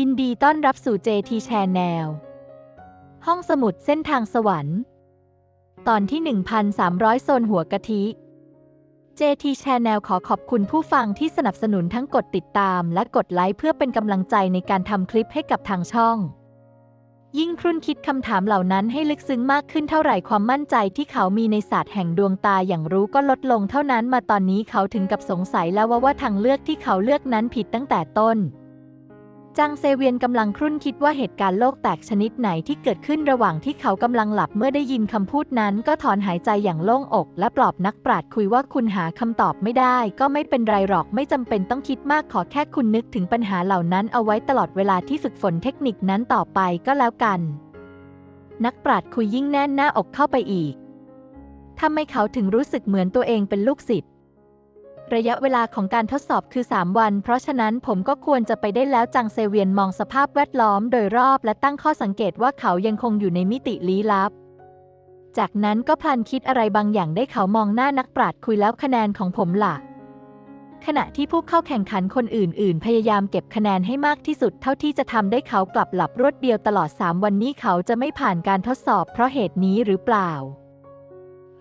ยินดีต้อนรับสู่ JT Channel ห้องสมุดเส้นทางสวรรค์ ตอนที่ 1,300 โซนหัวกะทิ JT Channel ขอขอบคุณผู้ฟังที่สนับสนุนทั้งกดติดตามและกดไลค์เพื่อเป็นกำลังใจในการทำคลิปให้กับทางช่อง ยิ่งครุ่นคิดคำถามเหล่านั้นให้ลึกซึ้งมากขึ้นเท่าไหร่ความมั่นใจที่เขามีในศาสตร์แห่งดวงตาอย่างรู้ก็ลดลงเท่านั้นมาตอนนี้เขาถึงกับสงสัยแล้วว่าว่าทางเลือกที่เขาเลือกนั้นผิดตั้งแต่ต้น จางเซเวียนกำลังครุ่นคิดว่าเหตุการณ์โลกแตกชนิดไหนที่เกิดขึ้นระหว่างที่เขากำลังหลับเมื่อได้ยินคำพูดนั้น ก็ถอนหายใจอย่างโล่งอก และปลอบนักปราชญ์คุยว่าคุณหาคำตอบไม่ได้ ก็ไม่เป็นไรหรอกไม่จำเป็นต้องคิดมากขอแค่คุณนึกถึงปัญหาเหล่านั้นเอาไว้ตลอดเวลาที่ฝึกฝนเทคนิคนั้นต่อไปก็แล้วกัน นักปราชญ์คุยยิ่งแน่นหน้าอกเข้าไปอีกทำไมเขาถึงรู้สึกเหมือนตัวเองเป็นลูกศิษย์ ระยะเวลาของการทดสอบคือ 3 วัน เพราะฉะนั้นผมก็ควรจะไปได้แล้วจังเซเวียนมองสภาพแวดล้อมโดยรอบและตั้งข้อสังเกตว่าเขายังคงอยู่ในมิติลี้ลับ จากนั้นก็พลันคิดอะไรบางอย่างได้เขามองหน้านักปราชญ์คุยแล้วคะแนนของผมล่ะ ขณะที่ผู้เข้าแข่งขันคนอื่น ๆ พยายามเก็บคะแนนให้มากที่สุดเท่าที่จะทำได้เขากลับหลับรวดเดียวตลอด 3 วันนี้เขาจะไม่ผ่านการทดสอบเพราะเหตุนี้หรือเปล่า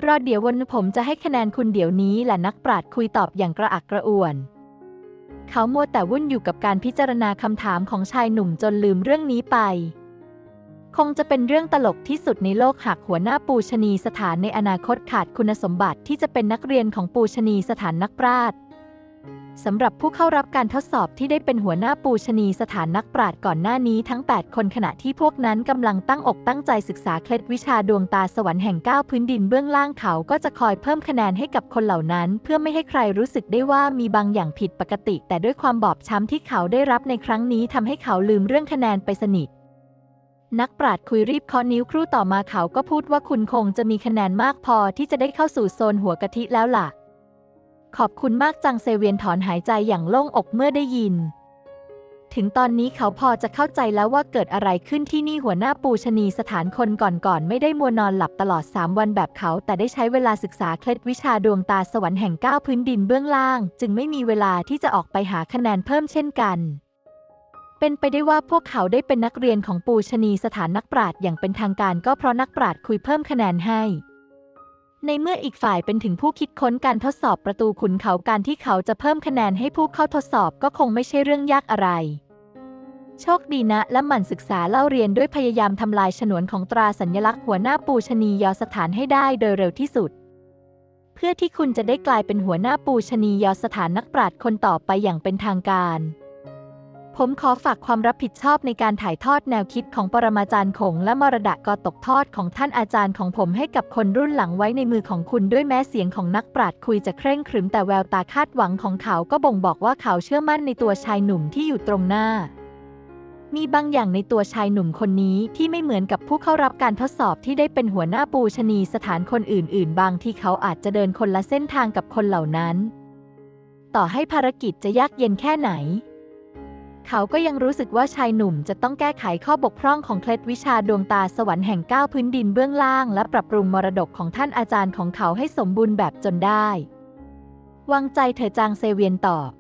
รอเดี๋ยววันผมจะให้คะแนนคุณเดี๋ยวนี้แหละนักปราดคุยตอบอย่างกระอักกระอ่วน เขามัวแต่วุ่นอยู่กับการพิจารณาคำถามของชายหนุ่มจนลืมเรื่องนี้ไป คงจะเป็นเรื่องตลกที่สุดในโลกหากหัวหน้าปูชนีสถานในอนาคตขาดคุณสมบัติที่จะเป็นนักเรียนของปูชนีสถานนักปราชญ์ สำหรับผู้เข้ารับการทดสอบที่ได้เป็นหัวหน้าปูชนีสถานนักปราชญ์ก่อนหน้านี้ทั้ง 8 คนขณะที่พวกนั้นกำลังตั้งอกตั้งใจศึกษาเคล็ดวิชาดวงตาสวรรค์แห่งก้าพื้นดินเบื้องล่างเขาก็จะคอยเพิ่มคะแนนให้กับคนเหล่านั้น เพื่อไม่ให้ใครรู้สึกได้ว่ามีบางอย่างผิดปกติ แต่ด้วยความบอบช้ำที่เขาได้รับในครั้งนี้ทำให้เขาลืมเรื่องคะแนนไปสนิทนักปราชญ์คุยรีบเคาะนิ้วครู่ต่อมาเขาก็พูดว่าคุณคงจะมีคะแนนมากพอที่จะได้เข้าสู่โซนหัวกะทิแล้วล่ะ ขอบคุณมากจังเซเวียนถอนหายใจอย่างโล่งอกเมื่อได้ยิน ถึงตอนนี้เขาพอจะเข้าใจแล้วว่าเกิดอะไรขึ้นที่นี่หัวหน้าปูชนีสถานคนก่อนๆไม่ได้มัวนอนหลับตลอด 3 วันแบบเขา แต่ได้ใช้เวลาศึกษาเคล็ดวิชาดวงตาสวรรค์แห่งก้าวพื้นดินเบื้องล่าง จึงไม่มีเวลาที่จะออกไปหาคะแนนเพิ่มเช่นกันเป็นไปได้ว่าพวกเขาได้เป็นนักเรียนของปูชนีสถานนักปราชญ์อย่างเป็นทางการก็เพราะนักปราชญ์คุยเพิ่มคะแนนให้ ในเมื่ออีกฝ่ายเป็นถึงผู้คิดค้นการทดสอบประตูขุนเขาการที่เขาจะเพิ่มคะแนนให้ผู้เข้าทดสอบก็คงไม่ใช่เรื่องยากอะไร โชคดีนะ และหมั่นศึกษาเล่าเรียนด้วยพยายามทำลายฉนวนของตราสัญลักษณ์หัวหน้าปูชนียอสถานให้ได้โดยเร็วที่สุด เพื่อที่คุณจะได้กลายเป็นหัวหน้าปูชนียอสถานนักปราชญ์คนต่อไปอย่างเป็นทางการ ผมขอฝากความรับผิดชอบในการถ่ายทอดแนวคิดของปรมาจารย์ขงและมรดกกตกทอดของท่านอาจารย์ของผมให้กับคนรุ่นหลังไว้ในมือของคุณด้วยแม้เสียงของนักปราชญ์คุยจะเคร่งครึมแต่แววตาคาดหวังของเขาก็บ่งบอกว่าเขาเชื่อมั่นในตัวชายหนุ่มที่อยู่ตรงหน้า มีบางอย่างในตัวชายหนุ่มคนนี้ที่ไม่เหมือนกับผู้เข้ารับการทดสอบที่ได้เป็นหัวหน้าปูชนีสถานคนอื่น ๆ บางที่เขาอาจจะเดินคนละเส้นทางกับคนเหล่านั้น ต่อให้ภารกิจจะยากเย็นแค่ไหน เขาก็ยังรู้สึกว่าชายหนุ่มจะต้องแก้ไขข้อบกพร่องของเคล็ดวิชาดวงตาสวรรค์แห่งก้าวพื้นดินเบื้องล่าง และปรับปรุงมรดกของท่านอาจารย์ของเขาให้สมบูรณ์แบบจนได้วางใจเถอจางเซเวียนตอบ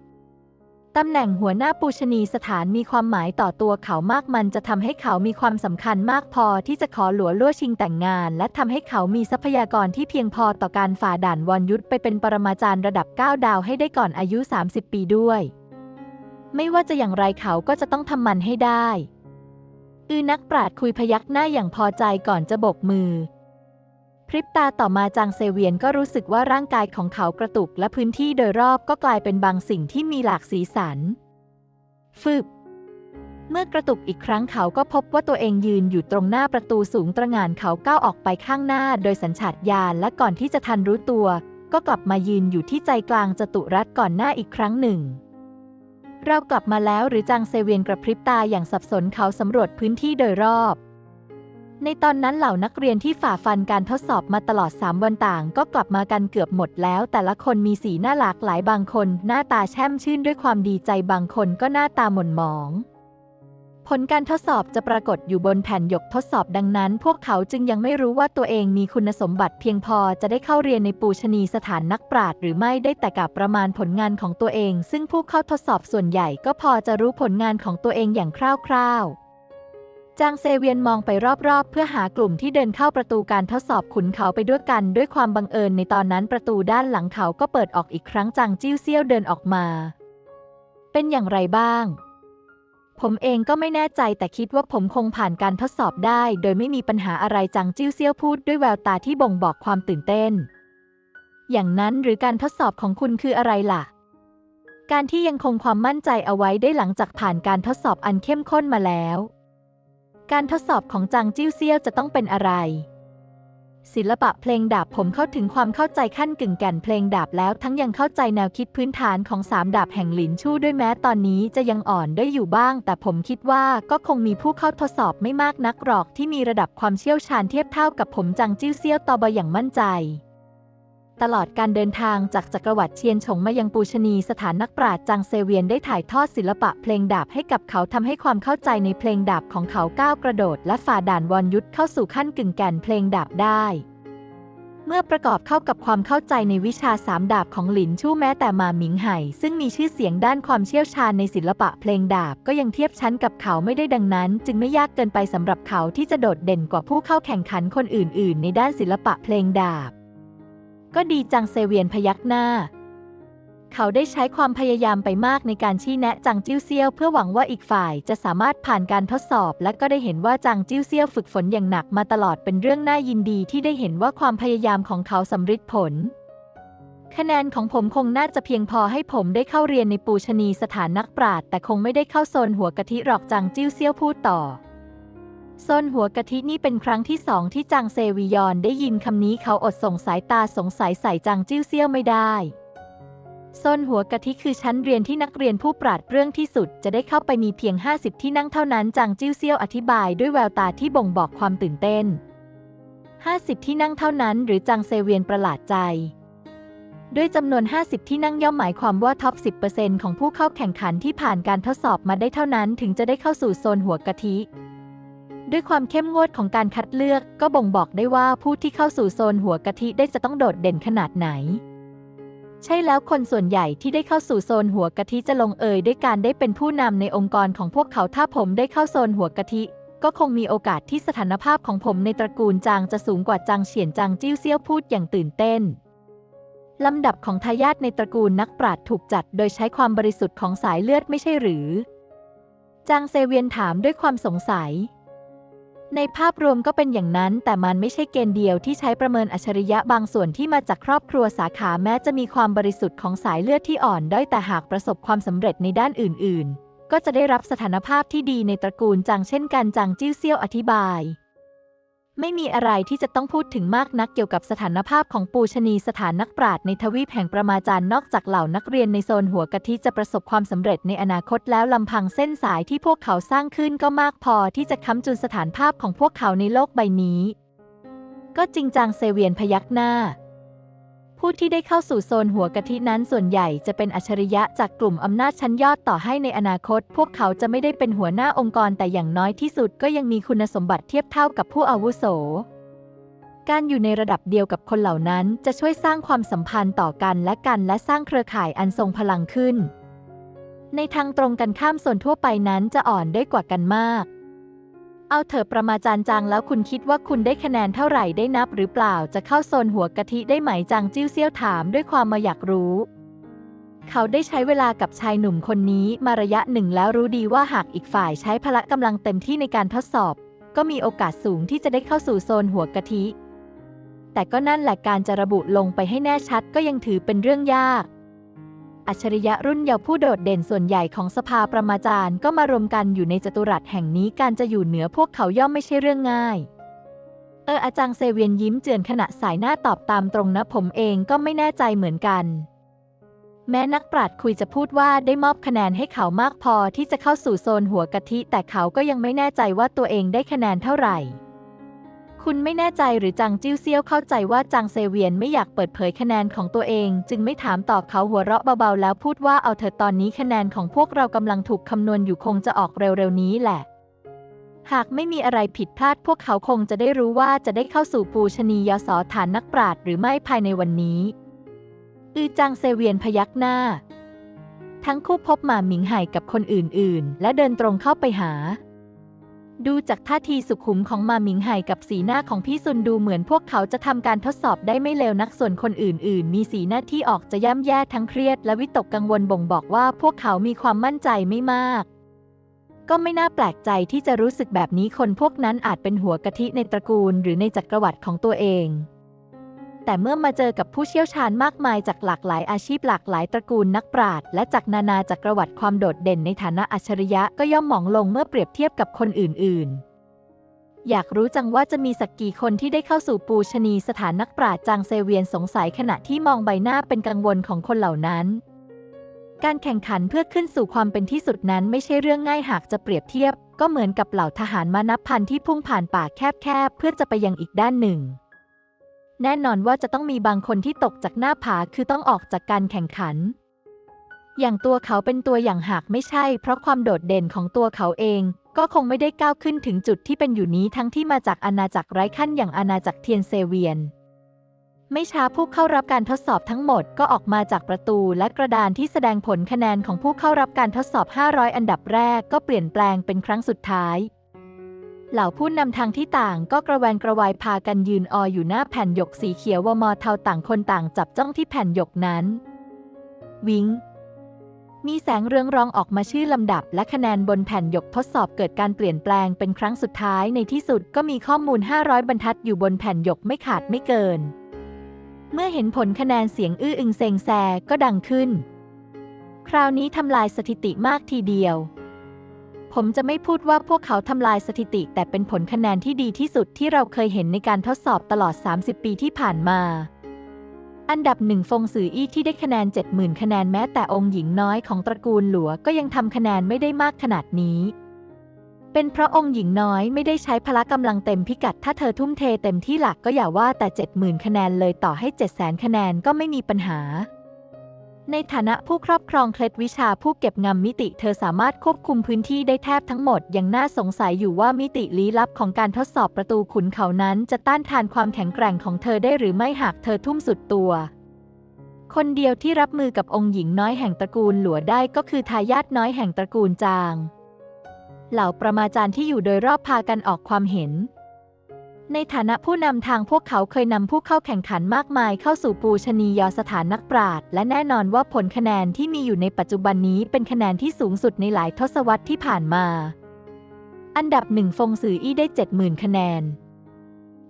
ตำแหน่งหัวหน้าปูชนีสถานมีความหมายต่อตัวเขามากมันจะทำให้เขามีความสำคัญมากพอที่จะขอหลัวล่วชิงแต่งงาน และทำให้เขามีทรัพยากรที่เพียงพอต่อการฝ่าด่านวรยุทธไปเป็นปรมาจารย์ระดับ 9 ดาวให้ได้ก่อนอายุ 30 ปีด้วย ไม่ว่าจะอย่างไรเขาก็จะต้องทำมันให้ได้ อือนักปราดคุยพยักหน้าอย่างพอใจก่อนจะโบกมือ พริบตาต่อมาจางเซเวียนก็รู้สึกว่าร่างกายของเขากระตุกและพื้นที่โดยรอบก็กลายเป็นบางสิ่งที่มีหลากสีสัน ฟึบเมื่อกระตุกอีกครั้งเขาก็พบว่าตัวเองยืนอยู่ตรงหน้าประตูสูงตระงานเขาก้าวออกไปข้างหน้าโดยสัญชาตญาณและก่อนที่จะทันรู้ตัว ก็กลับมายืนอยู่ที่ใจกลางจตุรัสก่อนหน้าอีกครั้งหนึ่ง เรากลับมาแล้วหรือจางเซเวียนกระพริบตาอย่างสับสนเขาสำรวจพื้นที่โดยรอบ ในตอนนั้นเหล่านักเรียนที่ฝ่าฟันการทดสอบมาตลอด 3 วันต่าง ก็กลับมากันเกือบหมดแล้ว แต่ละคนมีสีหน้าหลากหลายบางคน หน้าตาแช่มชื่นด้วยความดีใจบางคนก็หน้าตาหม่นหมอง ผลการทดสอบจะปรากฏอยู่บนแผ่นหยกทดสอบดังนั้น พวกเขาจึงยังไม่รู้ว่าตัวเองมีคุณสมบัติเพียงพอจะได้เข้าเรียนในปูชนีสถานนักปราชญ์หรือไม่ได้แต่กับประมาณผลงานของตัวเอง ซึ่งผู้เข้าทดสอบส่วนใหญ่ก็พอจะรู้ผลงานของตัวเองอย่างคร่าวๆจางเซเวียนมองไปรอบๆ เพื่อหากลุ่มที่เดินเข้าประตูการทดสอบขุนเขาไปด้วยกัน ด้วยความบังเอิญในตอนนั้นประตูด้านหลังเขาก็เปิดออกอีกครั้งจางจิ้วเซี่ยวเดินออกมา เป็นอย่างไรบ้าง ผมเองก็ไม่แน่ใจแต่คิดว่าผมคงผ่านการทดสอบได้ โดยไม่มีปัญหาอะไรจางจิ้วเซี่ยวพูดด้วยแววตาที่บ่งบอกความตื่นเต้น อย่างนั้นหรือการทดสอบของคุณคืออะไรล่ะ การที่ยังคงความมั่นใจเอาไว้ได้หลังจากผ่านการทดสอบอันเข้มข้นมาแล้ว การทดสอบของจางจิ้วเซี่ยวจะต้องเป็นอะไร ศิลปะเพลงดาบผมเข้าถึงความเข้าใจขั้นกึ่งแก่นเพลงดาบแล้วทั้งยังเข้าใจแนวคิดพื้นฐานของสามดาบแห่งหลินชู่ด้วยแม้ตอนนี้จะยังอ่อนได้อยู่บ้าง แต่ผมคิดว่าก็คงมีผู้เข้าทดสอบไม่มากนักหรอกที่มีระดับความเชี่ยวชาญเทียบเท่ากับผมจังจิ้วเซี่ยวตอบออย่างมั่นใจ ตลอดการเดินทางจากจักรวรรดิเชียนฉงมายังปูชนีสถานนักปราชญ์จางเซเวียนได้ถ่ายทอดศิลปะเพลงดาบให้กับเขาทำให้ความเข้าใจในเพลงดาบของเขาก้าวกระโดด และฝ่าด่านวอนยุทธเข้าสู่ขั้นกึ่งแก่นเพลงดาบได้ เมื่อประกอบเข้ากับความเข้าใจในวิชาสามดาบของหลินชู่แม้แต่มาหมิงไห่ซึ่งมีชื่อเสียงด้านความเชี่ยวชาญในศิลปะเพลงดาบก็ยังเทียบชั้นกับเขาไม่ได้ดังนั้น จึงไม่ยากเกินไปสำหรับเขาที่จะโดดเด่นกว่าผู้เข้าแข่งขันคนอื่น ๆ ในด้านศิลปะเพลงดาบ ก็ดีจังเซเวียนพยักหน้า เขาได้ใช้ความพยายามไปมากในการชี้แนะจังจิ้วเซียวเพื่อหวังว่าอีกฝ่ายจะสามารถผ่านการทดสอบ และก็ได้เห็นว่าจังจิ้วเซียวฝึกฝนอย่างหนักมาตลอดเป็นเรื่องน่ายินดีที่ได้เห็นว่าความพยายามของเขาสำเร็จผลคะแนนของผมคงน่าจะเพียงพอให้ผมได้เข้าเรียนในปูชนีสถานนักปราชญ์แต่คงไม่ได้เข้าโซนหัวกะทิหรอกจังจิ้วเซียวพูดต่อ โซนหัวกะทินี่เป็นครั้งที่สองที่จางเซวิยอนได้ยินคำนี้เขาอดส่งสายตาสงสัยใส่จางจิ้วเซี่ยวไม่ได้โซนหัวกะทิคือชั้นเรียนที่นักเรียนผู้ปราดเรื่องที่สุด จะได้เข้าไปมีเพียง 50 ที่นั่งเท่านั้นจางจิ้วเซี่ยวอธิบายด้วยแววตาที่บ่งบอกความตื่นเต้น 50 ที่นั่งเท่านั้นหรือจางเซเวียนประหลาดใจด้วยจำนวน 50 ที่นั่งย่อมหมายความว่าท็อป 10%ของผู้เข้าแข่งขันที่ผ่านการทดสอบมาได้เท่านั้น ถึงจะได้เข้าสู่โซนหัวกะทิ ด้วยความเข้มงวดของการคัดเลือกก็บ่งบอกได้ว่าผู้ที่เข้าสู่โซนหัวกะทิได้จะต้องโดดเด่นขนาดไหน ใช่แล้วคนส่วนใหญ่ที่ได้เข้าสู่โซนหัวกะทิจะลงเอยด้วยการได้เป็นผู้นำในองค์กรของพวกเขาถ้าผมได้เข้าโซนหัวกะทิ ก็คงมีโอกาสที่สถานภาพของผมในตระกูลจางจะสูงกว่าจางเฉียนจางจิ้วเซี่ยวพูดอย่างตื่นเต้นลำดับของทายาทในตระกูลนักปราชญ์ถูกจัดโดยใช้ความบริสุทธิ์ของสายเลือดไม่ใช่หรือ จางเซเวียนถามด้วยความสงสัย ในภาพรวมก็เป็นอย่างนั้น แต่มันไม่ใช่เกณฑ์เดียวที่ใช้ประเมินอัจฉริยะบางส่วนที่มาจากครอบครัวสาขาแม้จะมีความบริสุทธิ์ของสายเลือดที่อ่อนด้อยแต่หากประสบความสำเร็จในด้านอื่น ๆ ก็จะได้รับสถานภาพที่ดีในตระกูลจางเช่นกันจางจิ้วเซี่ยวอธิบาย ไม่มีอะไรที่จะต้องพูดถึงมากนักเกี่ยวกับสถานภาพของปูชนีสถานนักปราชญ์ในทวีปแห่งประมาจารย์นอกจากเหล่านักเรียนในโซนหัวกะทิจะประสบความสำเร็จในอนาคตแล้วลำพังเส้นสายที่พวกเขาสร้างขึ้นก็มากพอที่จะค้ำจุนสถานภาพของพวกเขาในโลกใบนี้ ก็จริงจังเซเวียนพยักหน้า ผู้ที่ได้เข้าสู่โซนหัวกะทินั้นส่วนใหญ่จะเป็นอัจฉริยะจากกลุ่มอำนาจชั้นยอดต่อให้ในอนาคต พวกเขาจะไม่ได้เป็นหัวหน้าองค์กรแต่อย่างน้อยที่สุดก็ยังมีคุณสมบัติเทียบเท่ากับผู้อาวุโส การอยู่ในระดับเดียวกับคนเหล่านั้นจะช่วยสร้างความสัมพันธ์ต่อกันและกันและสร้างเครือข่ายอันทรงพลังขึ้น ในทางตรงกันข้ามส่วนทั่วไปนั้นจะอ่อนได้กว่ากันมาก เอาเถอะประมาจารย์จังแล้วคุณคิดว่าคุณได้คะแนนเท่าไหร่ได้นับหรือเปล่าจะเข้าโซนหัวกะทิได้ไหมจังจิ้วเซี่ยวถามด้วยความมาอยากรู้ เขาได้ใช้เวลากับชายหนุ่มคนนี้มาระยะหนึ่งแล้วรู้ดีว่าหากอีกฝ่ายใช้พละกำลังเต็มที่ในการทดสอบ ก็มีโอกาสสูงที่จะได้เข้าสู่โซนหัวกะทิ แต่ก็นั่นแหละการจะระบุลงไปให้แน่ชัดก็ยังถือเป็นเรื่องยาก อัจฉริยะรุ่นเยาว์ผู้โดดเด่นส่วนใหญ่ของสภาประมาจารย์ก็มารวมกันอยู่ในจัตุรัสแห่งนี้การจะอยู่เหนือพวกเขาย่อมไม่ใช่เรื่องง่าย เอออาจารย์เซเวียนยิ้มเจือนขณะสายหน้าตอบตามตรงนะผมเองก็ไม่แน่ใจเหมือนกัน แม้นักปราชญ์คุยจะพูดว่าได้มอบคะแนนให้เขามากพอที่จะเข้าสู่โซนหัวกะทิแต่เขาก็ยังไม่แน่ใจว่าตัวเองได้คะแนนเท่าไหร่ คุณไม่แน่ใจหรือจังจิ้วเซี่ยวเข้าใจว่าจังเซเวียนไม่อยากเปิดเผยคะแนนของตัวเอง จึงไม่ถามต่อเขาหัวเราะเบาๆ แล้วพูดว่าเอาเถอะตอนนี้คะแนนของพวกเรากำลังถูกคำนวณอยู่คงจะออกเร็วๆนี้แหละ หากไม่มีอะไรผิดพลาดพวกเขาคงจะได้รู้ว่าจะได้เข้าสู่ปูชนียสถานนักปราชญ์หรือไม่ภายในวันนี้ อือจังเซเวียนพยักหน้า ทั้งคู่พบหมาหมิงไห่กับคนอื่นๆ และเดินตรงเข้าไปหา ดูจากท่าทีสุขุมของมาหมิงไห่กับสีหน้าของพี่ซุนดูเหมือนพวกเขาจะทำการทดสอบได้ไม่เลวนักส่วนคนอื่น ๆ มีสีหน้าที่ออกจะย่ำแย่ทั้งเครียดและวิตกกังวลบ่งบอกว่าพวกเขามีความมั่นใจไม่มาก ก็ไม่น่าแปลกใจที่จะรู้สึกแบบนี้คนพวกนั้นอาจเป็นหัวกะทิในตระกูลหรือในจักรวรรดิของตัวเอง แต่เมื่อมาเจอกับผู้เชี่ยวชาญมากมายจากหลากหลายอาชีพหลากหลายตระกูลนักปราชญ์และจากนานาจักรวรรดิความโดดเด่นในฐานะอัจฉริยะก็ย่อมหมองลงเมื่อเปรียบเทียบกับคนอื่น ๆ อยากรู้จังว่าจะมีสักกี่คนที่ได้เข้าสู่ปูชนีสถานนักปราชญ์จางเซเวียนสงสัยขณะที่มองใบหน้าเป็นกังวลของคนเหล่านั้น การแข่งขันเพื่อขึ้นสู่ความเป็นที่สุดนั้นไม่ใช่เรื่องง่ายหากจะเปรียบเทียบ ก็เหมือนกับเหล่าทหารมานับพันที่พุ่งผ่านป่าแคบๆเพื่อจะไปยังอีกด้านหนึ่ง แน่นอนว่าจะต้องมีบางคนที่ตกจากหน้าผาคือต้องออกจากการแข่งขัน อย่างตัวเขาเป็นตัวอย่างหากไม่ใช่ เพราะความโดดเด่นของตัวเขาเอง ก็คงไม่ได้ก้าวขึ้นถึงจุดที่เป็นอยู่นี้ทั้งที่มาจากอาณาจักรไร้ขั้นอย่างอาณาจักรเทียนเซเวียน ไม่ช้าผู้เข้ารับการทดสอบทั้งหมดก็ออกมาจากประตูและกระดานที่แสดงผลคะแนนของผู้เข้ารับการทดสอบ 500 อันดับแรกก็เปลี่ยนแปลงเป็นครั้งสุดท้าย เหล่าผู้นำทางที่ต่างก็กระแวนกระวายพากันยืนอออยู่หน้าแผ่นหยกสีเขียววมอเทาต่างคนต่างจับจ้องที่แผ่นหยกนั้น วิงมีแสงเรืองรองออกมาชื่อลำดับ และคะแนนบนแผ่นหยกทดสอบเกิดการเปลี่ยนแปลงเป็นครั้งสุดท้ายในที่สุดก็มีข้อมูล 500 บรรทัดอยู่บนแผ่นหยกไม่ขาดไม่เกิน เมื่อเห็นผลคะแนนเสียงอื้ออึงเซงแซก็ดังขึ้น คราวนี้ทำลายสถิติมากทีเดียว ผมจะไม่พูดว่าพวกเขาทำลายสถิติ แต่เป็นผลคะแนนที่ดีที่สุดที่เราเคยเห็นในการทดสอบตลอด 30 ปีที่ผ่านมา อันดับหนึ่งฟงสืออี้ที่ได้คะแนน 70,000 คะแนนแม้แต่องค์หญิงน้อยของตระกูลหลัวก็ยังทำคะแนนไม่ได้มากขนาดนี้ เป็นเพราะองค์หญิงน้อยไม่ได้ใช้พละกำลังเต็มพิกัด ถ้าเธอทุ่มเทเต็มที่หลักก็อย่าว่าแต่ 70,000 คะแนนเลยต่อให้ 700,000 คะแนนก็ไม่มีปัญหา ในฐานะผู้ครอบครองเคล็ดวิชาผู้เก็บงำมิติ เธอสามารถควบคุมพื้นที่ได้แทบทั้งหมด ยังน่าสงสัยอยู่ว่ามิติลี้ลับของการทดสอบประตูขุนเขานั้นจะต้านทานความแข็งแกร่งของเธอได้หรือไม่หากเธอทุ่มสุดตัว คนเดียวที่รับมือกับองค์หญิงน้อยแห่งตระกูลหลัวได้ก็คือทายาทน้อยแห่งตระกูลจาง เหล่าประมาจารย์ที่อยู่โดยรอบพากันออกความเห็น ในฐานะผู้นำทางพวกเขาเคยนำผู้เข้าแข่งขันมากมายเข้าสู่ปูชนียสถานนักปราชญ์และแน่นอนว่าผลคะแนนที่มีอยู่ในปัจจุบันนี้เป็นคะแนนที่สูงสุดในหลายทศวรรษที่ผ่านมา อันดับหนึ่งฟงสืออี้ได้ 70,000 คะแนน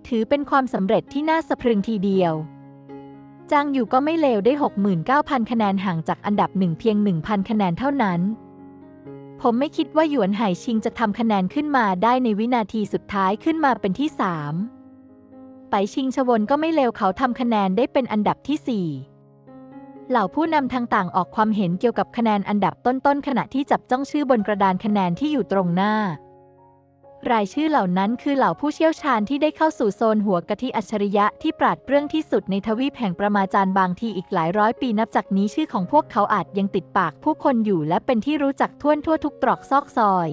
ถือเป็นความสำเร็จที่น่าสะพรึงทีเดียว จางอยู่ก็ไม่เลวได้ 69,000 คะแนนห่างจากอันดับหนึ่งเพียง 1,000 คะแนนเท่านั้น ผมไม่คิดว่าหยวนไห่ชิงจะทำคะแนนขึ้นมาได้ในวินาทีสุดท้ายขึ้นมาเป็นที่3ไปชิงชวนก็ไม่เลวเขาทำคะแนนได้เป็นอันดับที่4เหล่าผู้นำทางต่างออกความเห็นเกี่ยวกับคะแนนอันดับต้นๆขณะที่จับจ้องชื่อบนกระดานคะแนนที่อยู่ตรงหน้า รายชื่อเหล่านั้นคือเหล่าผู้เชี่ยวชาญที่ได้เข้าสู่โซนหัวกะทิอัจฉริยะที่ปราดเปรื่องที่สุดในทวีปแห่งประมาจารย์บางทีอีกหลายร้อยปีนับจากนี้ชื่อของพวกเขาอาจยังติดปากผู้คนอยู่และเป็นที่รู้จักทั่วทั่วทุกตรอกซอกซอย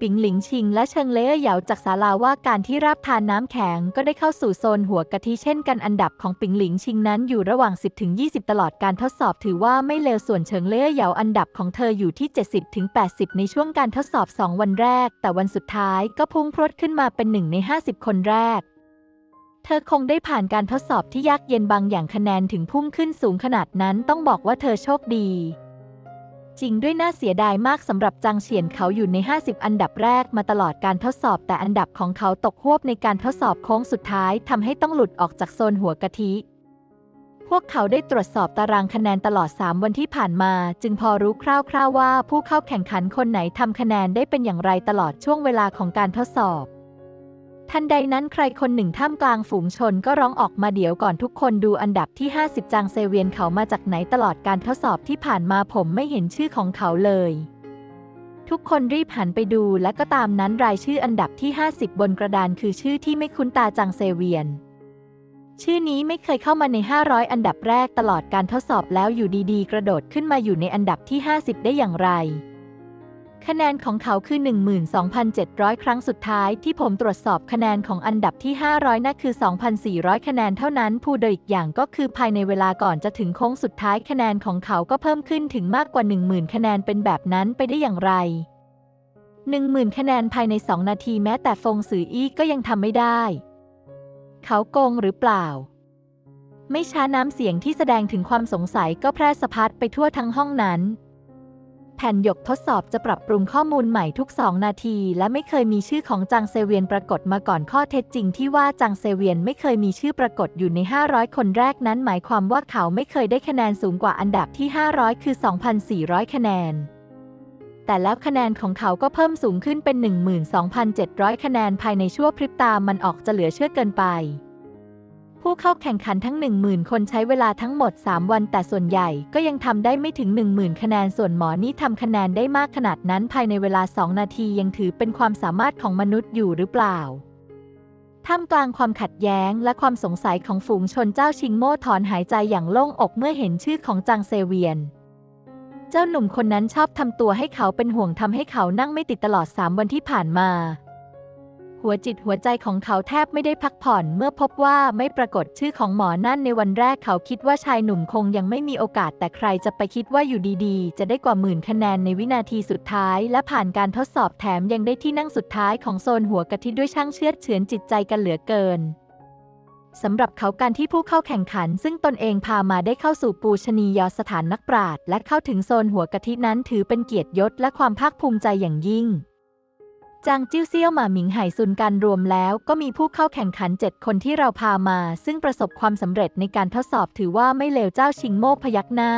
ปิงหลิงชิงและเชิงเล่เหยาจากศาลาว่าการที่ราบทานน้ำแข็งก็ได้เข้าสู่โซนหัวกะทิเช่นกันอันดับของปิงหลิงชิงนั้นอยู่ระหว่าง 10-20 ตลอดการทดสอบถือว่าไม่เลวส่วนเชิงเล่เหยาอันดับของเธออยู่ที่ 70-80 ในช่วงการทดสอบ 2 วันแรก แต่วันสุดท้ายก็พุ่งพรวดขึ้นมาเป็นหนึ่งใน 50 คนแรกเธอคงได้ผ่านการทดสอบที่ยากเย็นบางอย่างคะแนนถึงพุ่งขึ้นสูงขนาดนั้นต้องบอกว่าเธอโชคดี จริงด้วยน่าเสียดายมากสำหรับจางเฉียนเขาอยู่ใน 50 อันดับแรกมาตลอดการทดสอบ แต่อันดับของเขาตกหวบในการทดสอบโค้งสุดท้ายทำให้ต้องหลุดออกจากโซนหัวกะทิ พวกเขาได้ตรวจสอบตารางคะแนนตลอด 3 วันที่ผ่านมา จึงพอรู้คร่าวๆว่าผู้เข้าแข่งขันคนไหนทำคะแนนได้เป็นอย่างไรตลอดช่วงเวลาของการทดสอบ ทันใดนั้นใครคนหนึ่งท่ามกลางฝูงชนก็ร้องออกมาเดี๋ยวก่อนทุกคนดูอันดับที่ 50 จางเซเวียนเขามาจากไหนตลอดการทดสอบที่ผ่านมาผมไม่เห็นชื่อของเขาเลย ทุกคนรีบหันไปดูและก็ตามนั้นรายชื่ออันดับที่ 50 บนกระดานคือชื่อที่ไม่คุ้นตาจางเซเวียน ชื่อนี้ไม่เคยเข้ามาใน 500 อันดับแรกตลอดการทดสอบแล้วอยู่ดีๆ กระโดดขึ้นมาอยู่ในอันดับที่ 50 ได้อย่างไร คะแนนของเขาคือ 12,700 ครั้งสุดท้ายที่ผมตรวจสอบคะแนนของอันดับที่ 500 นั่นคือ 2,400 คะแนนเท่านั้นผู้โดยอีกอย่างก็คือภายในเวลาก่อนจะถึงโค้งสุดท้ายคะแนนของเขาก็เพิ่มขึ้นถึงมากกว่า 10,000 คะแนนเป็นแบบนั้นไปได้อย่างไร 10,000 คะแนนภายใน 2 นาทีแม้แต่ฟงสืออี้ก็ยังทำไม่ได้ เขาโกงหรือเปล่าไม่ช้าน้ำเสียงที่แสดงถึงความสงสัยก็แพร่สะพัดไปทั่วทั้งห้องนั้น แผ่นหยกทดสอบจะปรับปรุงข้อมูลใหม่ทุก 2 นาที และไม่เคยมีชื่อของจางเซเวียนปรากฏมาก่อนข้อเท็จจริงที่ว่าจางเซเวียนไม่เคยมีชื่อปรากฏอยู่ใน 500 คนแรกนั้น หมายความว่าเขาไม่เคยได้คะแนนสูงกว่าอันดับที่ 500 คือ 2,400 คะแนน แต่แล้วคะแนนของเขาก็เพิ่มสูงขึ้นเป็น 12,700 คะแนนภายในชั่วพริบตามันออกจะเหลือเชื่อเกินไป ผู้เข้าแข่งขันทั้ง 10,000 คนใช้เวลาทั้งหมด 3 วัน แต่ส่วนใหญ่ก็ยังทำได้ไม่ถึง 10,000 คะแนน ส่วนหมอนี่ทำคะแนนได้มากขนาดนั้นภายในเวลา 2 นาทียังถือเป็นความสามารถของมนุษย์อยู่หรือเปล่า ท่ามกลางความขัดแย้งและความสงสัยของฝูงชนเจ้าชิงโม่ถอนหายใจอย่างโล่งอกเมื่อเห็นชื่อของจางเซเวียน เจ้าหนุ่มคนนั้นชอบทำตัวให้เขาเป็นห่วงทำให้เขานั่งไม่ติดตลอด 3 วันที่ผ่านมา หัวจิตหัวใจของเขาแทบไม่ได้พักผ่อนเมื่อพบว่าไม่ปรากฏชื่อของหมอนั่นในวันแรกเขาคิดว่าชายหนุ่มคงยังไม่มีโอกาส แต่ใครจะไปคิดว่าอยู่ดีๆ จะได้กว่าหมื่นคะแนนในวินาทีสุดท้าย และผ่านการทดสอบแถมยังได้ที่นั่งสุดท้ายของโซนหัวกะทิด้วยช่างเชือดเฉือนจิตใจกันเหลือเกินสำหรับเขาการที่ผู้เข้าแข่งขัน ซึ่งตนเองพามาได้เข้าสู่ปูชนียสถานนักปราชญ์และเข้าถึงโซนหัวกะทินั้นถือเป็นเกียรติยศและความภาคภูมิใจอย่างยิ่ง จางจิ้วเซี่ยวหมาหมิงไห่ซุนการรวมแล้วก็มีผู้เข้าแข่งขัน 7 คนที่เราพามา ซึ่งประสบความสำเร็จในการทดสอบถือว่าไม่เลวเจ้าชิงโมกพยักหน้า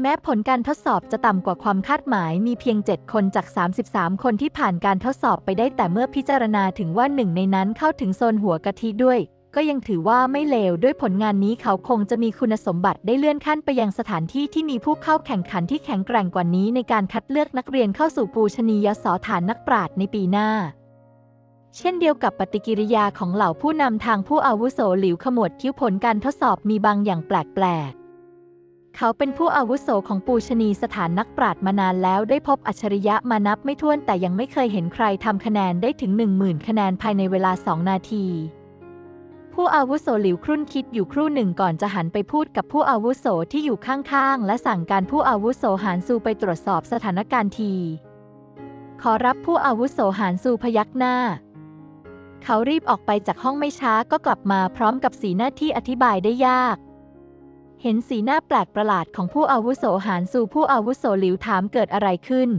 แม้ผลการทดสอบจะต่ำกว่าความคาดหมายมีเพียง 7 คนจาก 33 คนที่ผ่านการทดสอบไปได้แต่เมื่อพิจารณาถึงว่าหนึ่งในนั้นเข้าถึงโซนหัวกะทิด้วย ก็ยังถือว่าไม่เลวด้วยผลงานนี้เขาคงจะมีคุณสมบัติได้เลื่อนขั้นไปยังสถานที่ที่มีผู้เข้าแข่งขันที่แข็งแกร่งกว่านี้ในการคัดเลือกนักเรียนเข้าสู่ปูชนียสถานนักปราชญ์ในปีหน้า เช่นเดียวกับปฏิกิริยาของเหล่าผู้นำทางผู้อาวุโสหลิวขมวดคิ้วผลการทดสอบมีบางอย่างแปลกๆ เขาเป็นผู้อาวุโสของปูชนีสถานนักปราชญ์มานานแล้วได้พบอัจฉริยะมานับไม่ถ้วนแต่ยังไม่เคยเห็นใครทำคะแนนได้ถึง 10,000 คะแนนภายในเวลา 2 นาที ผู้อาวุโสหลิวครุ่นคิดอยู่ครู่หนึ่งก่อนจะหันไปพูดกับผู้อาวุโสที่อยู่ข้างๆ และสั่งการผู้อาวุโสหานซูไปตรวจสอบสถานการณ์ที ขอรับผู้อาวุโสหานซูพยักหน้า เขารีบออกไปจากห้องไม่ช้าก็กลับมาพร้อมกับสีหน้าที่อธิบายได้ยาก เห็นสีหน้าแปลกประหลาดของผู้อาวุโสหานซูผู้อาวุโสหลิวถามเกิดอะไรขึ้น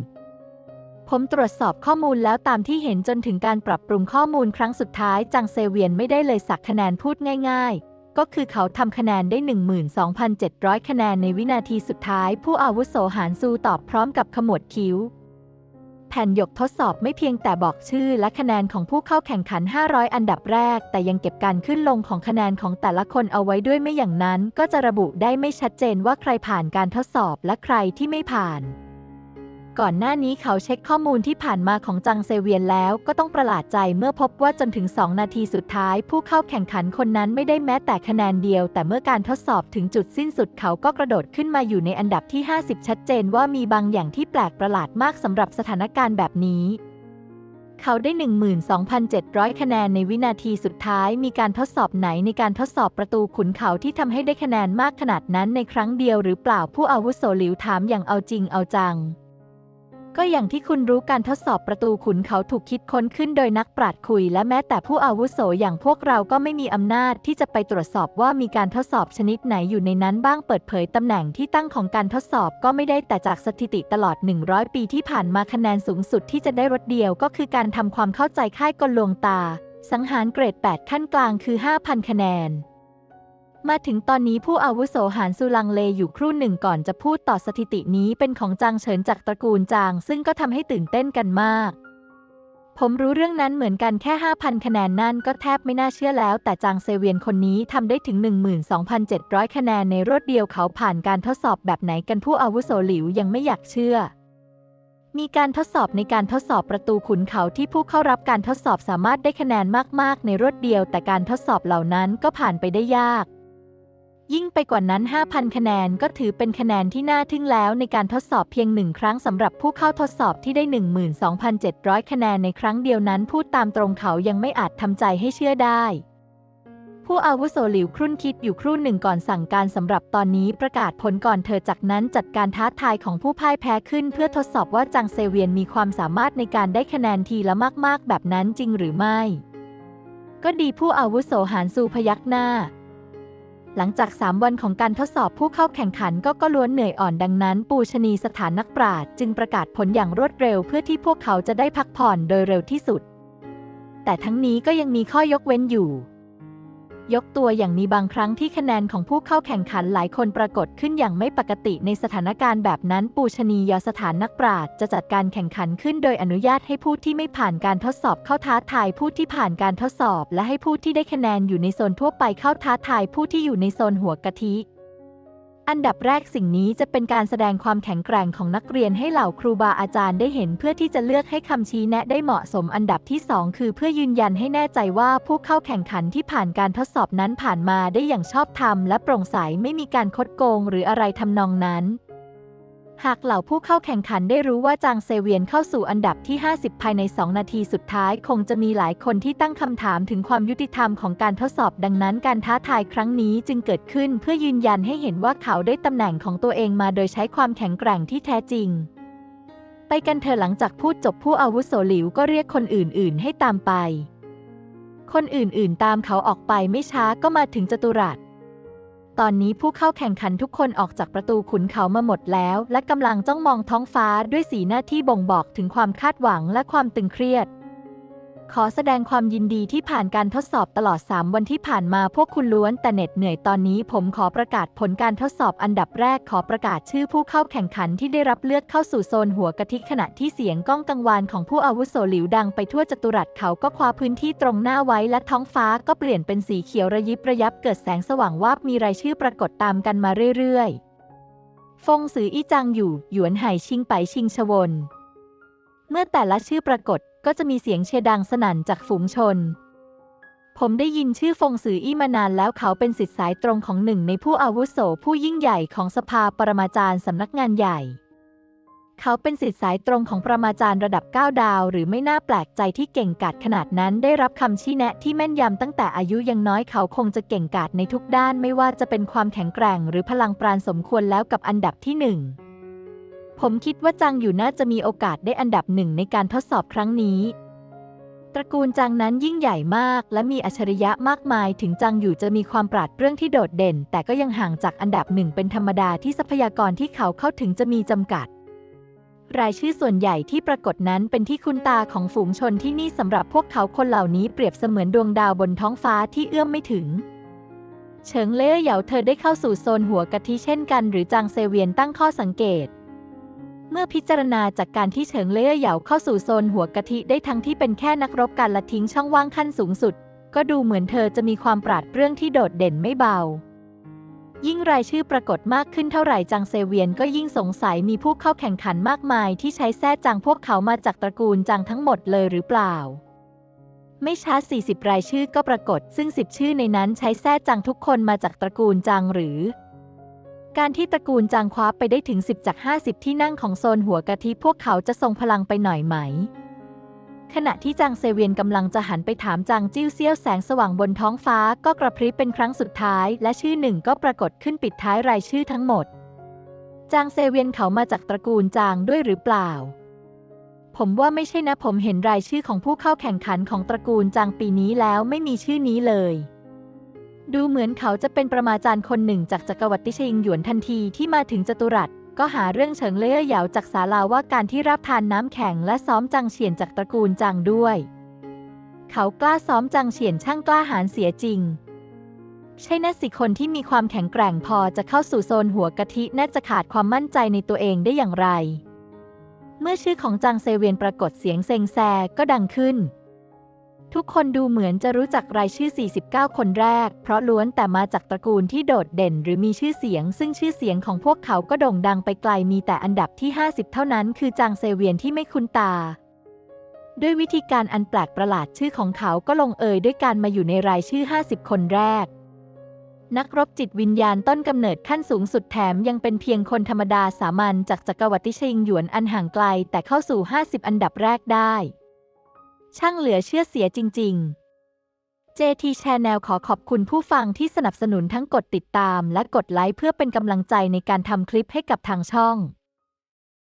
ผมตรวจสอบข้อมูลแล้วตามที่เห็นจนถึงการปรับปรุงข้อมูลครั้งสุดท้ายจังเซเวียนไม่ได้เลยสักคะแนนพูดง่าย ๆ ก็คือเขาทำคะแนนได้ 12,700 คะแนนในวินาทีสุดท้าย ผู้อาวุโสหานซูตอบพร้อมกับขมวดคิ้ว แผ่นหยกทดสอบไม่เพียงแต่บอกชื่อและคะแนนของผู้เข้าแข่งขัน 500 อันดับแรก แต่ยังเก็บการขึ้นลงของคะแนนของแต่ละคนเอาไว้ด้วยไม่อย่างนั้น ก็จะระบุได้ไม่ชัดเจนว่าใครผ่านการทดสอบและใครที่ไม่ผ่าน ก่อนหน้านี้เขาเช็คข้อมูลที่ผ่านมาของจังเซเวียนแล้วก็ต้องประหลาดใจเมื่อพบว่าจนถึง 2 นาทีสุดท้าย ผู้เข้าแข่งขันคนนั้นไม่ได้แม้แต่คะแนนเดียว แต่เมื่อการทดสอบถึงจุดสิ้นสุดเขาก็กระโดดขึ้นมาอยู่ในอันดับที่ 50 ชัดเจนว่ามีบางอย่างที่แปลกประหลาดมากสำหรับสถานการณ์แบบนี้เขาได้ 12,700 คะแนนในวินาทีสุดท้าย มีการทดสอบไหนในการทดสอบประตูขุนเขาที่ทำให้ได้คะแนนมากขนาดนั้นในครั้งเดียวหรือเปล่าผู้อาวุโสหลิวถามอย่างเอาจริงเอาจัง ก็อย่างที่คุณรู้การทดสอบประตูขุนเขาถูกคิดค้นขึ้นโดยนักปราชญ์คุย และแม้แต่ผู้อาวุโสอย่างพวกเราก็ไม่มีอำนาจที่จะไปตรวจสอบว่ามีการทดสอบชนิดไหนอยู่ในนั้นบ้างเปิดเผยตำแหน่งที่ตั้งของการทดสอบก็ไม่ได้แต่จากสถิติตลอด 100 ปีที่ผ่านมาคะแนนสูงสุดที่จะได้รถเดียวก็คือการทำความเข้าใจค่ายกลลวงตา สังหารเกรด 8 ขั้นกลางคือ 5,000 คะแนน มาถึงตอนนี้ผู้อาวุโสหานซูลังเลอยู่ครู่หนึ่งก่อนจะพูดต่อสถิตินี้เป็นของจางเฉินจากตระกูลจาง ซึ่งก็ทำให้ตื่นเต้นกันมาก ผมรู้เรื่องนั้นเหมือนกันแค่ 5,000 คะแนนนั่นก็แทบไม่น่าเชื่อแล้ว แต่จางเซเวียนคนนี้ทำได้ถึง 12,700 คะแนนในรวดเดียวเขาผ่านการทดสอบแบบไหนกันผู้อาวุโสหลิวยังไม่อยากเชื่อมีการทดสอบในการทดสอบประตูขุนเขาที่ผู้เข้ารับการทดสอบสามารถได้คะแนนมาก ๆ ในรวดเดียว แต่การทดสอบเหล่านั้นก็ผ่านไปได้ยาก ยิ่งไปกว่านั้น 5,000 คะแนนก็ถือเป็นคะแนนที่น่าทึ่งแล้วในการทดสอบเพียงหนึ่งครั้งสำหรับผู้เข้าทดสอบที่ได้ 12,700 คะแนนในครั้งเดียวนั้นพูดตามตรงเขายังไม่อาจทำใจให้เชื่อได้ ผู้อาวุโสหลิวครุ่นคิดอยู่ครู่หนึ่งก่อนสั่งการสำหรับตอนนี้ประกาศผลก่อนเธอจากนั้นจัดการท้าทายของผู้พ่ายแพ้ขึ้น เพื่อทดสอบว่าจางเซเวียนมีความสามารถในการได้คะแนนทีละมาก ๆ แบบนั้นจริงหรือไม่ ก็ดีผู้อาวุโสหานซูพยักหน้า หลังจาก 3 วันของการทดสอบผู้เข้าแข่งขันก็ก็ล้วนเหนื่อยอ่อนดังนั้น ปูชนีสถานนักปราชญ์จึงประกาศผลอย่างรวดเร็วเพื่อที่พวกเขาจะได้พักผ่อนโดยเร็วที่สุด แต่ทั้งนี้ก็ยังมีข้อยกเว้นอยู่ ยกตัวอย่างมีบางครั้งที่คะแนนของผู้เข้าแข่งขันหลายคนปรากฏขึ้นอย่างไม่ปกติในสถานการณ์แบบนั้น ปูชนียสถานนักปราชญ์จะจัดการแข่งขันขึ้นโดยอนุญาตให้ผู้ที่ไม่ผ่านการทดสอบเข้าท้าทายผู้ที่ผ่านการทดสอบ และให้ผู้ที่ได้คะแนนอยู่ในโซนทั่วไปเข้าท้าทายผู้ที่อยู่ในโซนหัวกะทิ อันดับแรกสิ่งนี้จะเป็นการแสดงความแข็งแกร่งของนักเรียนให้เหล่าครูบาอาจารย์ได้เห็น เพื่อที่จะเลือกให้คำชี้แนะได้เหมาะสมอันดับที่ 2 คือเพื่อยืนยันให้แน่ใจว่าผู้เข้าแข่งขันที่ผ่านการทดสอบนั้นผ่านมาได้อย่างชอบธรรมและโปร่งใสไม่มีการคดโกงหรืออะไรทำนองนั้น หากเหล่าผู้เข้าแข่งขันได้รู้ว่าจางเซเวียนเข้าสู่อันดับที่ 50 ภายใน 2 นาทีสุดท้าย คงจะมีหลายคนที่ตั้งคำถามถึงความยุติธรรมของการทดสอบดังนั้นการท้าทายครั้งนี้จึงเกิดขึ้นเพื่อยืนยันให้เห็นว่าเขาได้ตำแหน่งของตัวเองมาโดยใช้ความแข็งแกร่งที่แท้จริง ไปกันเถอหลังจากพูดจบผู้อาวุโสหลิวก็เรียกคนอื่น ๆ ให้ตามไป คนอื่น ๆ ตามเขาออกไปไม่ช้าก็มาถึงจตุรัส ตอนนี้ผู้เข้าแข่งขันทุกคนออกจากประตูขุนเขามาหมดแล้ว และกำลังจ้องมองท้องฟ้าด้วยสีหน้าที่บ่งบอกถึงความคาดหวังและความตึงเครียด ขอแสดงความยินดีที่ผ่านการทดสอบตลอด 3 วันที่ผ่านมาพวกคุณล้วนแต่เหน็ดเหนื่อยตอนนี้ ผมขอประกาศผลการทดสอบอันดับแรกขอประกาศชื่อผู้เข้าแข่งขันที่ได้รับเลือกเข้าสู่โซนหัวกะทิขณะที่เสียงก้องกังวานของผู้อาวุโสหลิวดังไปทั่วจัตุรัสเขาก็คว้าพื้นที่ตรงหน้าไว้และท้องฟ้าก็เปลี่ยนเป็นสีเขียวระยิบระยับเกิดแสงสว่างวาบมีรายชื่อปรากฏตามกันมาเรื่อยๆ ฟงซืออี้จางอยู่หยวนไห่ชิงไปชิงชวนเมื่อแต่ละชื่อปรากฏ ก็จะมีเสียงเชียร์ดังสนั่นจากฝูงชน ผมได้ยินชื่อฟงซืออี้มานานแล้วเขาเป็นสิทธิสายตรงของหนึ่งในผู้อาวุโสผู้ยิ่งใหญ่ของสภาปรมาจารย์สำนักงานใหญ่ เขาเป็นสิทธิสายตรงของปรมาจารย์ระดับ 9 ดาว หรือไม่น่าแปลกใจที่เก่งกาจขนาดนั้นได้รับคำชี้แนะที่แม่นยำตั้งแต่อายุยังน้อยเขาคงจะเก่งกาจในทุกด้านไม่ว่าจะเป็นความแข็งแกร่ง หรือพลังปราณสมควรแล้วกับอันดับที่หนึ่ง ผมคิดว่าจางอยู่น่าจะมีโอกาสได้อันดับหนึ่งในการทดสอบครั้งนี้ ตระกูลจางนั้นยิ่งใหญ่มาก และมีอัจฉริยะมากมาย ถึงจางอยู่จะมีความปราดเปรื่องที่โดดเด่น แต่ก็ยังห่างจากอันดับหนึ่งเป็นธรรมดาที่ทรัพยากรที่เขาเข้าถึงจะมีจำกัด รายชื่อส่วนใหญ่ที่ปรากฏนั้นเป็นที่คุ้นตาของฝูงชนที่นี่สำหรับพวกเขาคนเหล่านี้เปรียบเสมือนดวงดาวบนท้องฟ้าที่เอื้อมไม่ถึงเฉิงเล่อเหยาเธอได้เข้าสู่โซนหัวกะทิเช่นกัน หรือจางเซเวียนตั้งข้อสังเกต เมื่อพิจารณาจากการที่เฉิงเล่อเหยาเข้าสู่โซนหัวกะทิได้ทั้งที่เป็นแค่นักรบการละทิ้งช่องว่างขั้นสูงสุด ก็ดูเหมือนเธอจะมีความปราดเปรื่องที่โดดเด่นไม่เบา ยิ่งรายชื่อปรากฏมากขึ้นเท่าไหร่จางเซเวียนก็ยิ่งสงสัยมีผู้เข้าแข่งขันมากมายที่ใช้แท้จางพวกเขามาจากตระกูลจางทั้งหมดเลยหรือเปล่า ไม่ช้า 40 รายชื่อก็ปรากฏ ซึ่ง 10 ชื่อในนั้นใช้แท้จางทุกคนมาจากตระกูลจางหรือ การที่ตระกูลจางคว้าไปได้ถึง 10 จาก 50 ที่นั่งของโซนหัวกะทิพวกเขาจะทรงพลังไปหน่อยไหม ขณะที่จางเซเวียนกำลังจะหันไปถามจางจิ้วเซี่ยวแสงสว่างบนท้องฟ้าก็กระพริบเป็นครั้งสุดท้าย และชื่อหนึ่งก็ปรากฏขึ้นปิดท้ายรายชื่อทั้งหมด จางเซเวียนเขามาจากตระกูลจางด้วยหรือเปล่า ผมว่าไม่ใช่นะผมเห็นรายชื่อของผู้เข้าแข่งขันของตระกูลจางปีนี้แล้วไม่มีชื่อนี้เลย ดูเหมือนเขาจะเป็นประมาจารย์คนหนึ่งจากจักรวรรดิชิงหยวนทันทีที่มาถึงจตุรัสก็หาเรื่องเฉิงเล่อเหยาจากศาลาว่าการที่รับทานน้ำแข็งและซ้อมจังเฉียนจากตระกูลจางด้วย เขากล้าซ้อมจังเฉียนช่างกล้าหาญเสียจริง ใช่นะสิคนที่มีความแข็งแกร่งพอจะเข้าสู่โซนหัวกะทิน่าจะขาดความมั่นใจในตัวเองได้อย่างไร เมื่อชื่อของจางเซเวียนปรากฏเสียงเซงแซก็ดังขึ้น ทุกคนดูเหมือนจะรู้จักรายชื่อ 49 คนแรก เพราะล้วนแต่มาจากตระกูลที่โดดเด่นหรือมีชื่อเสียง ซึ่งชื่อเสียงของพวกเขาก็โด่งดังไปไกลมีแต่อันดับที่ 50 เท่านั้น คือจางเซเวียนที่ไม่คุ้นตา ด้วยวิธีการอันแปลกประหลาดชื่อของเขาก็ลงเอยด้วยการมาอยู่ในรายชื่อ 50 คนแรก นักรบจิตวิญญาณต้นกำเนิดขั้นสูงสุดแถมยังเป็นเพียงคนธรรมดาสามัญจากจักรวรรดิชิงหยวนอันห่างไกล แต่เข้าสู่ 50 อันดับแรกได้ ช่างเหลือเชื่อเสียจริง ๆ JT Channel ขอขอบคุณผู้ฟังที่สนับสนุนทั้งกดติดตามและกดไลค์เพื่อเป็นกำลังใจในการทำคลิปให้กับทางช่อง